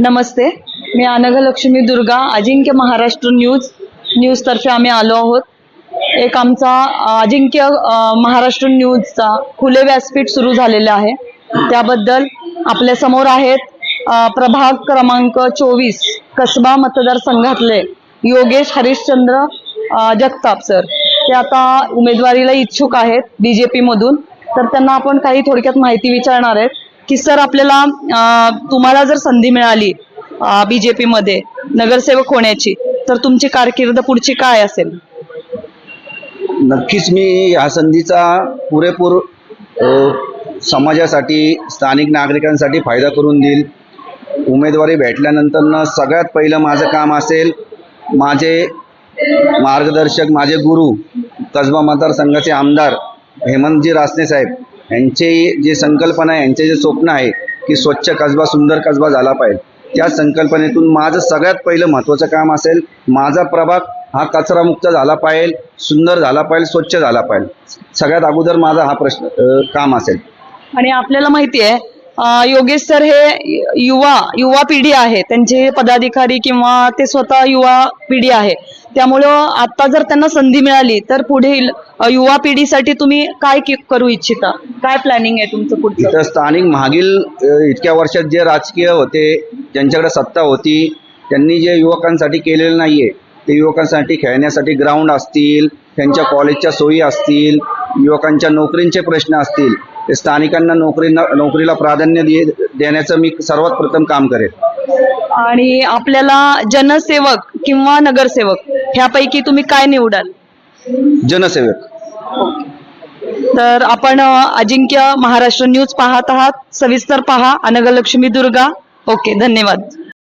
नमस्ते. मी अनघलक्ष्मी दुर्गा अजिंक्य महाराष्ट्र न्यूज न्यूजतर्फे आम्ही आलो आहोत. एक आमचा अजिंक्य महाराष्ट्र न्यूजचा खुले व्यासपीठ सुरू झालेला आहे. त्याबद्दल आपल्यासमोर आहेत प्रभाग क्रमांक चोवीस कसबा मतदारसंघातले योगेश हरिश्चंद्र जगताप सर. ते आता उमेदवारीला इच्छुक आहेत बीजेपी मधून. तर त्यांना आपण काही थोडक्यात माहिती विचारणार आहेत. की सर आपल्याला तुम्हाला जर संधी मिळाली बी जे पीमध्ये नगरसेवक होण्याची तर तुमची कारकीर्द पुढची काय असेल? नक्कीच मी ह्या संधीचा पुरेपूर समाजासाठी स्थानिक नागरिकांसाठी फायदा करून देईल. उमेदवारी भेटल्यानंतर सगळ्यात पहिलं माझं काम असेल माझे मार्गदर्शक माझे गुरु कसबा मतदारसंघाचे आमदार हेमंतजी रासने साहेब यांचे जे संकल्पना आहे यांचे जे स्वप्न आहे की स्वच्छ कसबा सुंदर कसबा झाला पाहिजे. त्या संकल्पनेतून माझं सगळ्यात पहिलं महत्त्वाचं काम असेल माझा प्रभाग हा कचरामुक्त झाला पाहिजे सुंदर झाला पाहिजे स्वच्छ झाला पाहिजे. सगळ्यात अगोदर माझा हा प्रश्न काम असेल. आणि आपल्याला माहिती आहे योगेश सर हे युवा युवा पिढी आहे त्यांचे पदाधिकारी किंवा ते स्वतः युवा पिढी आहे. त्यामुळं आता जर त्यांना संधी मिळाली तर पुढील युवा पिढीसाठी तुम्ही काय करू इच्छिता? काय प्लॅनिंग आहे तुमचं पुढचं? स्थानिक मागील इतक्या वर्षात जे राजकीय होते ज्यांच्याकडे सत्ता होती त्यांनी जे युवकांसाठी केलेलं नाही आहे ते युवकांसाठी खेळण्यासाठी ग्राउंड असतील त्यांच्या कॉलेजच्या सोयी असतील युवकांच्या नोकरींचे प्रश्न असतील ते स्थानिकांना नोकरी नोकरीला प्राधान्य देण्याचं मी सर्वात प्रथम काम करेन. आणि आपल्याला जनसेवक किंवा नगरसेवक ह्यापैकी तुम्ही काय निवडाल? जनसेवक. तर आपण अजिंक्य महाराष्ट्र न्यूज पाहत आहात. सविस्तर पहा. अनगलक्ष्मी दुर्गा. ओके धन्यवाद.